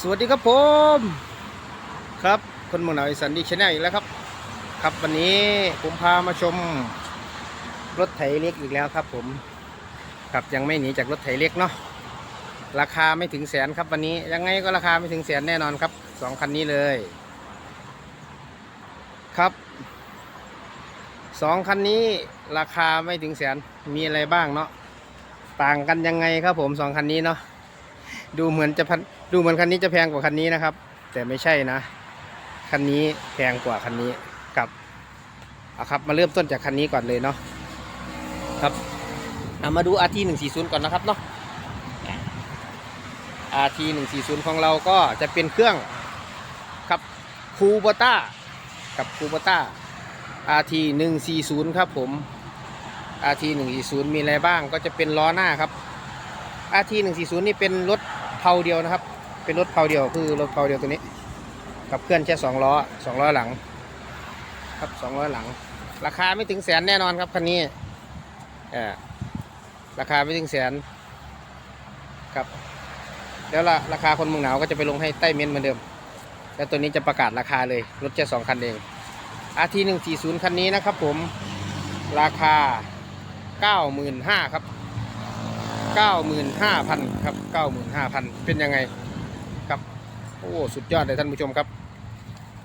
สวัสดีครับผมครับคนเมืองหนาวอีสันดีชแนลอีกแล้วครับ ครับวันนี้ผมพามาชมรถไถเล็กอีกแล้วครับ ผมครับยังไม่หนีจากรถไถเล็กเนาะราคาไม่ถึงแสนครับวันนี้ยังไงก็ราคาไม่ถึงแสนแน่นอนครับสองคันนี้เลย ครับสองคันนี้ราคาไม่ถึงแสนมีอะไรบ้างเนาะต่างกันยังไงครับผมสองคันนี้เนาะ ดูเหมือนจะพันดูเหมือนคันนี้จะแพงกว่าคันนี้นะครับ แต่ไม่ใช่นะ คันนี้แพงกว่าคันนี้ครับเอาครับ มาเริ่มต้นจากคันนี้ก่อนเลยเนาะครับเอามาดู RT 140 ก่อนนะครับเนาะ RT 140 ของเราก็จะเป็นเครื่องครับคูโบต้ากับคูโบต้า RT 140 ครับผม RT 140 มีอะไรบ้างก็จะเป็นล้อหน้าครับ RT 140 นี่เป็นรถาเดียวนะครับ เป็นรถเพาเดียวคือรถเพาเดียวตัวนี้ กับเคลื่อนแค่สองล้อสองล้อหลัง ครับสองล้อหลัง ราคาไม่ถึงแสนแน่นอนครับคันนี้ออราคาไม่ถึงแสนครับแล้วละราคาคนเมืองหนาวก็จะไปลงให้ใต้เมนเหมือนเดิม แล้วตัวนี้จะประกาศราคาเลยรถแค่สองคันเอง RT 140คันนี้นะครับผมราคา95,000ครับ 95,000ครับ95,000 เป็นยังไงครับโอ้สุดยอดเลยท่านผู้ชมครับ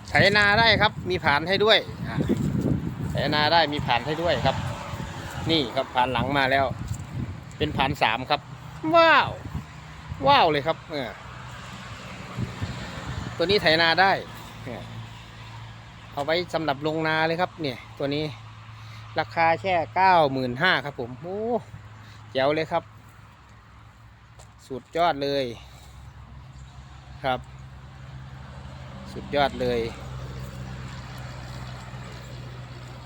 ไถนาได้ครับมีผานให้ด้วยไถนาได้มีผานให้ด้วยครับ นี่ครับผานหลังมาแล้ว เป็นผานสามครับ ว้าว ว้าวเลยครับเออตัวนี้ไถนาได้เนี่ยเอาไว้สำหรับลงนาเลยครับ เนี่ย ตัวนี้ราคาแค่เก้าหมื่นห้าครับผมโอ้เจ๋วเลยครับ สุดยอดเลยครับ สุดยอดเลย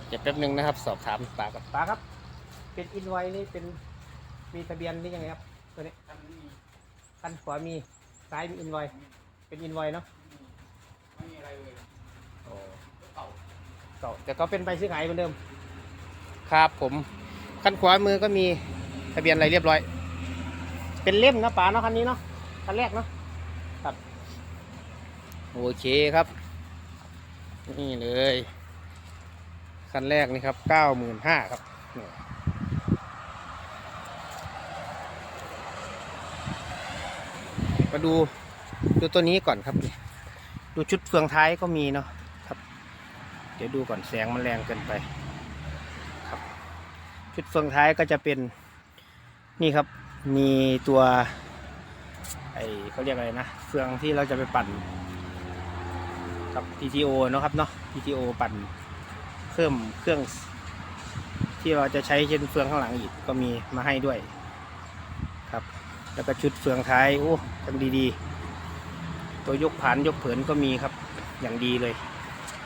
เดี๋ยวแป๊บหนึ่งนะครับ สอบถามปากับปาครับ เป็นอินไวนี่เป็นมีทะเบียนนี่ยังไงครับตัวนี้คันขวามีซ้ายมีอินไวเป็นอินไวเนาะไม่มีอะไรเลยโอ้เก่าเก่าแต่ก็เป็นใบซื้อขายเหมือนเดิม ครับผมคันขวามือก็มีทะเบียนอะไรเรียบร้อย เป็นเล่มนะป๋าเนาะคันนี้เนาะคันแรกเนาะครับโอเคครับ นี่เลยคันแรกนี่ครับเก้าหมื่นห้าครับมาดูดูตัวนี้ก่อนครับ ดูชุดเฟืองท้ายก็มีเนาะครับ เดี๋ยวดูก่อนแสงมันแรงเกินไป ครับ ชุดเฟืองท้ายก็จะเป็นนี่ครับ มีตัวไอเขาเรียกอะไรนะเฟืองที่เราจะไปปั่น กับ PTO เนอะครับเนาะ PTO ปั่นเพิ่มเครื่อง ที่เราจะใช้เช่นเฟืองข้างหลังอีกก็มีมาให้ด้วย ครับ แล้วก็ชุดเฟืองท้ายโอ้ทำดีๆ ตัวยกผานยกเผินก็มีครับอย่างดีเลย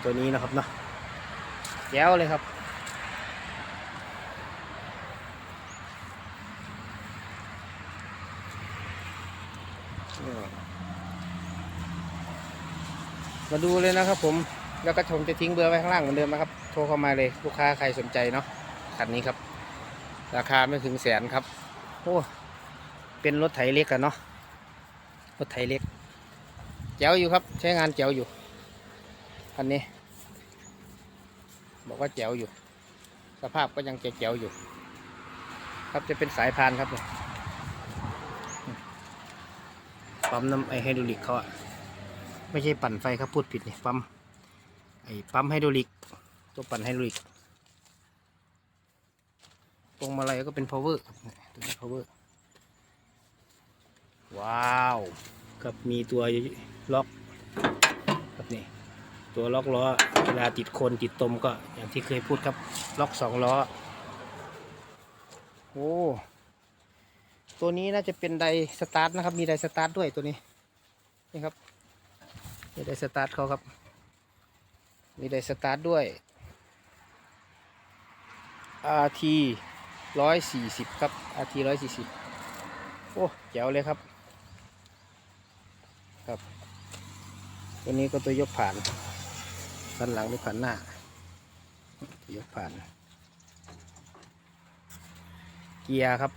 ตัวนี้นะครับเนาะแย้วเลยครับ มาดูเลยนะครับผมแล้วก็ผมจะทิ้งเบอร์ไว้ข้างล่างเหมือนเดิมนะครับ โทรเข้ามาเลยลูกค้าใครสนใจเนาะคันนี้ครับ ราคาไม่ถึงแสนครับโอ้เป็นรถไถเล็กอะเนาะรถไถเล็กแจ๋วอยู่ครับ ใช้งานแจ๋วอยู่คันนี้ บอกว่าแจ๋วอยู่ สภาพก็ยังแจ๋วอยู่ ครับจะเป็นสายพานครับเนี่ยปั๊มน้ำไอไฮดรอลิกเขาอะ ไม่ใช่ปั่นไฟครับพูดผิดเนี่ยปั๊มไอปั๊มไฮดรอลิกตัวปั่นไฮดรอลิกพวงมาลัยก็เป็น power ตัวนี้ power ว้าวครับมีตัวล็อกครับนี่ตัวล็อกล้อเวลาติดโคนติดตมก็อย่างที่เคยพูดครับล็อกสองล้อโอ้ตัวนี้น่าจะเป็นไดสตาร์ทนะครับ มีไดสตาร์ทด้วยตัวนี้นี่ครับ มีไดสตาร์ทเขาครับ มีไดสตาร์ทด้วย RT ร้อยสี่สิบครับ RT ร้อยสี่สิบโอ้เจ๋วเลยครับ ครับ ตัวนี้ก็ตัวยกผ่านด้านหลังหรือผ่านหน้า ยกผ่าน เกียร์ครับ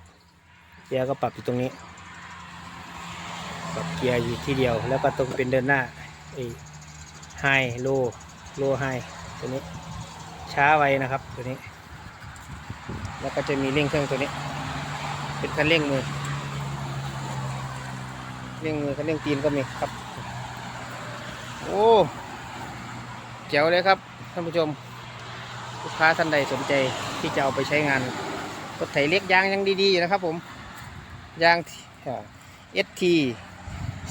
เกียร์ก็ปรับอยู่ตรงนี้ ปรับเกียร์อยู่ที่เดียว แล้วก็ตรงเป็นเดินหน้า ไฮโลโลไฮตัวนี้ ช้าไวนะครับตัวนี้ แล้วก็จะมีเร่งเครื่องตัวนี้ เป็นคันเร่งมือเร่งมือคันเร่งตีนก็มีครับ โอ้เจ๋วเลยครับท่านผู้ชมลูกค้าท่านใดสนใจที่จะเอาไปใช้งานรถไถเล็กยางยังดีๆอยู่นะครับผมยางเอสที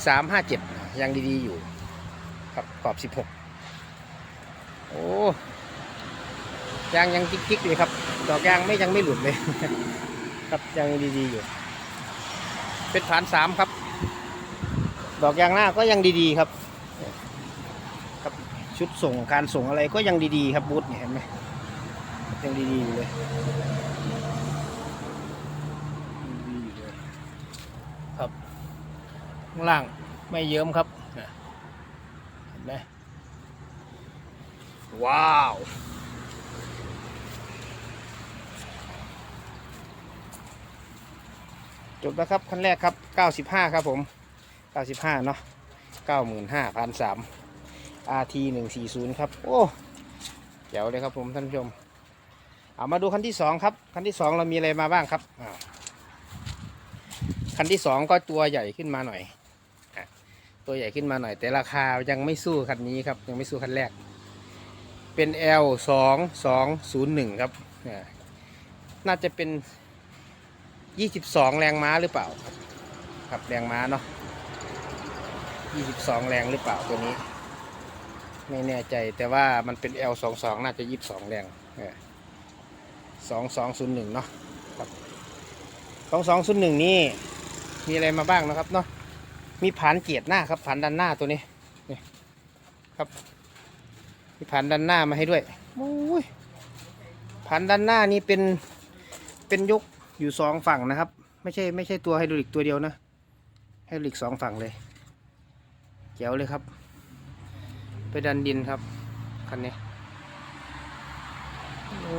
สามห้าเจ็ดยังดีๆอยู่ ครับขอบสิบหกโอ้ยางยังกิ๊กๆเลยครับ ดอกยางไม่ยังไม่หลุดเลย ครับยังดีๆอยู่ เป็นฐานสามครับ ดอกยางหน้าก็ยังดีๆครับ ครับชุดส่งการส่งอะไรก็ยังดีๆครับบูธเนี่ยเห็นไหมยังดีๆอยู่เลยดีๆอยู่เลยครับข้างล่างไม่เยิ้มครับ นะเห็นไหมว้าว จบแล้วครับ คันแรกครับ 95 ครับผม 95 เนาะ95,003 RT 140 ครับ โอ้เจ๋วเลยครับผมท่านผู้ชม เอามาดูคันที่สองครับ คันที่สองเรามีอะไรมาบ้างครับอ่าคันที่สองก็ตัวใหญ่ขึ้นมาหน่อยอะ ตัวใหญ่ขึ้นมาหน่อย แต่ราคายังไม่สู้คันนี้ครับ ยังไม่สู้คันแรก เป็น L 2 2 0 1 ครับน่าจะเป็น 22 แรงม้าหรือเปล่า ครับแรงม้าเนาะ22 แรงหรือเปล่าตัวนี้ ไม่แน่ใจแต่ว่ามันเป็น L 2 2น่าจะ 22 แรงสองสองศูนย์หนึ่งเนาะครับสองสองศูนย์หนึ่งนี่มีอะไรมาบ้างนะครับเนาะ มีผานเกียรหน้าครับผานด้านหน้าตัวนี้นี่ครับ มีผานด้านหน้ามาให้ด้วยโอ้ยผานด้านหน้านี่เป็นเป็นยกอยู่สองฝั่งนะครับ ไม่ใช่ไม่ใช่ตัวไฮดรอลิกตัวเดียวนะไฮดรอลิกสองฝั่งเลยแจ๋วเลยครับ ไปดันดินครับคันนี้โอ้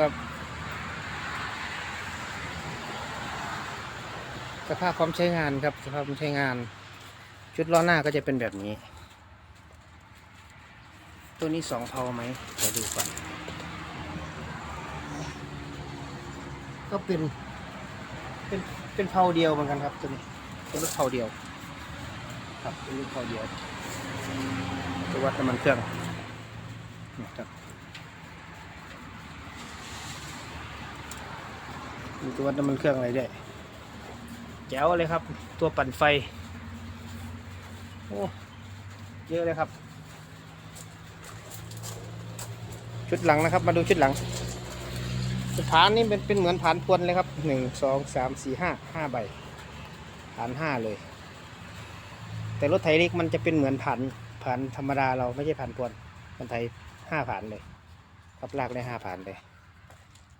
ครับ สภาพความใช้งานครับ สภาพความใช้งาน ชุดล้อหน้าก็จะเป็นแบบนี้ ตัวนี้สองเพาไหมเดี๋ยวดูก่อน ก็เป็น เป็น เป็นเพาเดียวเหมือนกันครับ ตัวนี้ เป็นรถเพาเดียว ครับ เป็นรถเพาเดียวตัววัดน้ำมันเครื่องนะครับ มีตัววัดน้ำมันเครื่องอะไรด้วยแจ๋วเลยครับ ตัวปั่นไฟ โอ้เยอะเลยครับ ชุดหลังนะครับ มาดูชุดหลังฐานนี่เป็นเป็นเหมือนฐานพวนเลยครับหนึ่งสองสามสี่ห้าห้าใบฐานห้าเลย แต่รถไถเล็กมันจะเป็นเหมือนผ่านผ่านธรรมดาเราไม่ใช่ผ่านพวนมันไถห้าผ่านเลยครับลากได้ห้าผ่านเลย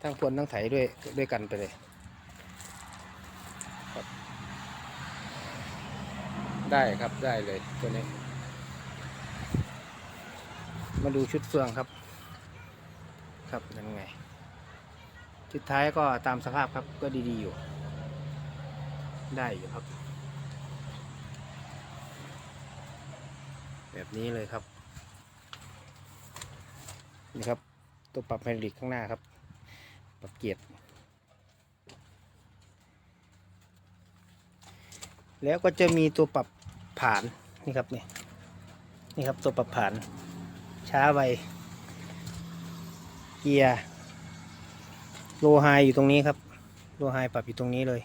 ทั้งพวนทั้งไถด้วยด้วยกันไปเลยครับได้ครับได้เลยตัวนี้ มาดูชุดเฟืองครับ ครับยังไง ชุดท้ายก็ตามสภาพครับก็ดีๆอยู่ ได้อยู่ครับ แบบนี้เลยครับนี่ครับ ตัวปรับไฮดริกข้างหน้าครับ ปรับเกียร์แล้วก็จะมีตัวปรับผานนี่ครับนี่นี่ครับตัวปรับผาน ช้าไปเกียร์โลไฮอยู่ตรงนี้ครับโลไฮปรับอยู่ตรงนี้เลย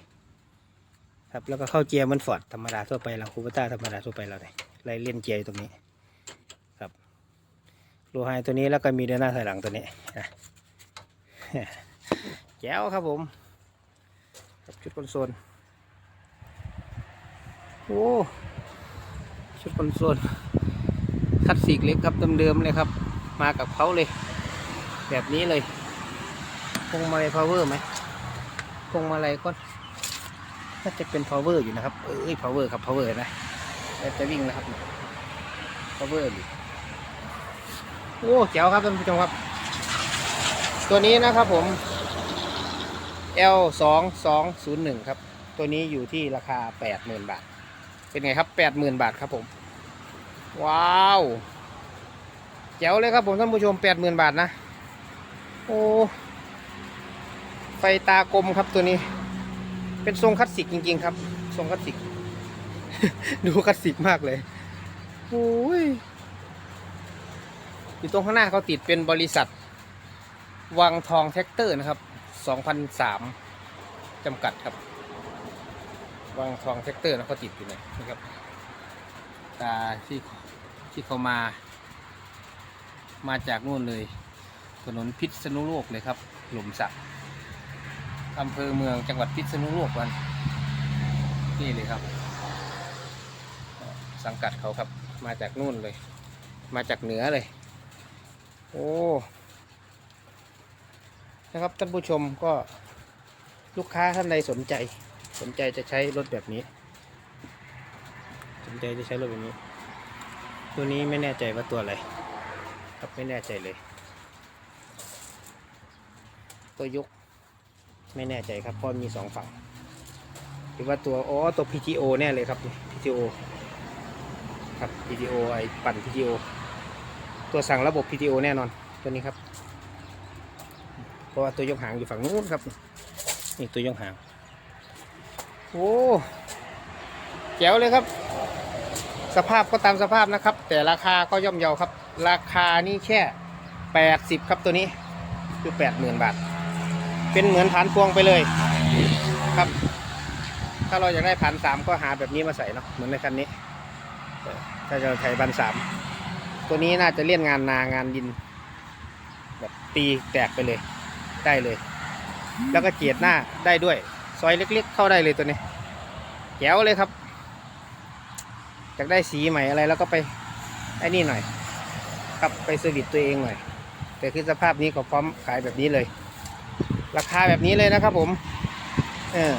ครับแล้วก็เข้าเกียร์มันฟอร์ดธรรมดาทั่วไปเราคูเปต้าธรรมดาทั่วไปเราเนี่ยไล่เล่นเกียร์อยู่ตรงนี้ครับโลไฮตัวนี้แล้วก็มีเดินหน้าถอยหลังตัวนี้อะ แจ๋วครับผมครับชุดคอนโซลโอ้ชุดคอนโซลคัดสีเล็กครับเดิมๆเลยครับ มากับเขาเลย แบบนี้เลยพวงมาลัย power ไหมพวงมาลัยก็น่าจะเป็น power อร์อยู่นะครับเอ้ย power ครับ power นะแล้วจะวิ่งนะครับ power ดิโอ้เจ๋วครับท่านผู้ชมครับ ตัวนี้นะครับผม L 2 2 0 1ครับ ตัวนี้อยู่ที่ราคา 80,000 บาท เป็นไงครับ 80,000 บาทครับผม ว้าว แจ๋วเลยครับผมท่านผู้ชม 80,000 บาทนะ โอ้ ไฟตากลมครับตัวนี้ เป็นทรงคลาสสิกจริง ๆ ครับ ทรงคลาสสิก ดูคลาสสิกมากเลยโอ้ยอยู่ตรงข้างหน้าเขาติดเป็นบริษัท วังทองแท็กเตอร์นะครับ 2003จำกัดครับวังทองแท็กเตอร์นะเขาติดอยู่ไหนนะครับ ตาที่ที่เขามา มาจากนู่นเลย ถนนพิษณุโลกเลยครับ หลุมสักอำเภอเมืองจังหวัดพิษณุโลกวันนี่เลยครับ สังกัดเขาครับ มาจากนู่นเลย มาจากเหนือเลย โอ้ นะครับท่านผู้ชมก็ลูกค้าท่านใดสนใจ สนใจจะใช้รถแบบนี้ สนใจจะใช้รถแบบนี้ ตัวนี้ไม่แน่ใจว่าตัวอะไรครับไม่แน่ใจเลย ตัวยกไม่แน่ใจครับเพราะมีสองฝั่งหรือว่าตัวอ๋อตัว PTO แน่เลยครับ PTO ครับ PTO ไอปั่น PTO ตัวสั่งระบบ PTO แน่นอนตัวนี้ครับ ราะว่าตัวยกหางอยู่ฝั่งนู้นครับ นี่ตัวยกหาง โอ้แจ๋วเลยครับ สภาพก็ตามสภาพนะครับ แต่ราคาก็ย่อมเยาครับ ราคานี่แค่80ครับตัวนี้ คือ80,000บาท เป็นเหมือนฐานพวงไปเลยครับ ถ้าเราอยากได้พันสามก็หาแบบนี้มาใส่เนาะเหมือนในคันนี้ถ้าจะไทยพันสามตัวนี้น่าจะเลี่ยนงานนางานดิน แบบตีแตกไปเลย ได้เลย แล้วก็เจียดหน้าได้ด้วย ซอยเล็กๆ เข้าได้เลยตัวนี้แจ๋วเลยครับอยากได้สีใหม่อะไรแล้วก็ไปไอ้นี่หน่อยครับไปเซอร์วิสตัวเองหน่อย แต่คือสภาพนี้ก็พร้อมขายแบบนี้เลย ราคาแบบนี้เลยนะครับ ผมเออ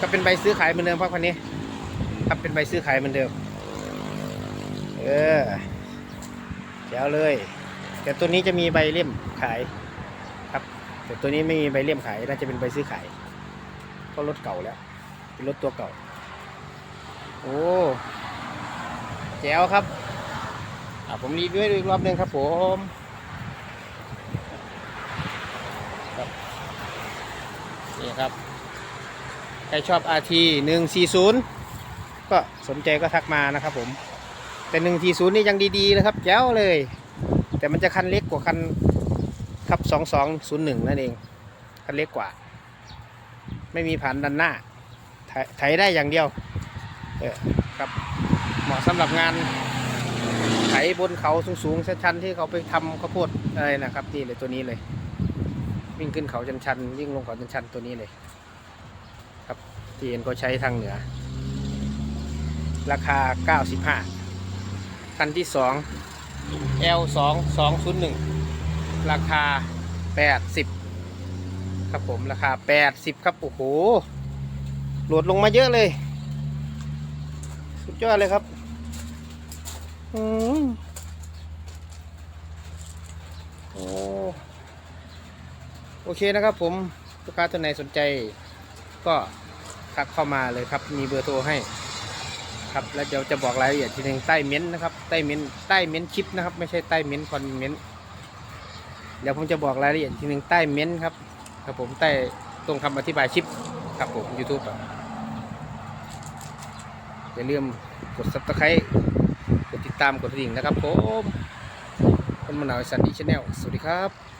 ก็เป็นใบซื้อขายเหมือนเดิมครับคันนี้ครับเป็นใบซื้อขายเหมือนเดิม เออแจ๋วเลย แต่ตัวนี้จะมีใบเล่มขายครับ แต่ตัวนี้ไม่มีใบเลี่ยมขายน่าจะเป็นใบซื้อขายก็รถเก่าแล้ว เป็นรถตัวเก่า โอ้แจ๋วครับอะผมรีวิวให้ดูอีกรอบหนึ่งครับผมครับนี่ครับ ใครชอบ RT 140 ก็สนใจก็ทักมานะครับผม แต่140นี่ยังดีๆนะครับแจ๋วเลย แต่มันจะคันเล็กกว่าคัน ครับ 2201 นั่นเองคันเล็กกว่า ไม่มีผ่านดันหน้าไถไถได้อย่างเดียว เออครับ เหมาะสำหรับงานไถบนเขาสูงๆ ชันๆ ที่เขาไปทำข้าวโพดอะไรนะครับ นี่เลยตัวนี้เลย วิ่งขึ้นเขาชันๆวิ่งลงเขาชันๆตัวนี้เลย ครับที่เอ็นก็ใช้ทางเหนือ ราคา 95คันที่ 2 L 2 2 0 1 ราคา 80 ครับผมราคา 80 ครับ โอ้โหโหลดลงมาเยอะเลย สุดยอดเลยครับอืมโอ้โอเคนะครับผมลูกค้าท่านไหนสนใจ ก็ทักเข้ามาเลยครับ มีเบอร์โทรให้ครับแล้วเดี๋ยวจะบอกรายละเอียดทีนึงใต้เม้นต์นะครับใต้เม้นต์ใต้เม้นต์คลิปนะครับ ไม่ใช่ใต้เม้นต์คอนเม้นต์ เดี๋ยวผมจะบอกรายละเอียดทีหนึ่งใต้เม้นต์ครับครับผมใต้ตรงคำอธิบายคลิปครับผม YouTube อย่าลืมกดซับสไครต์กดติดตามกดกระดิ่งนะครับผมคนมะนาวสันดีชาแนลสวัสดีครับ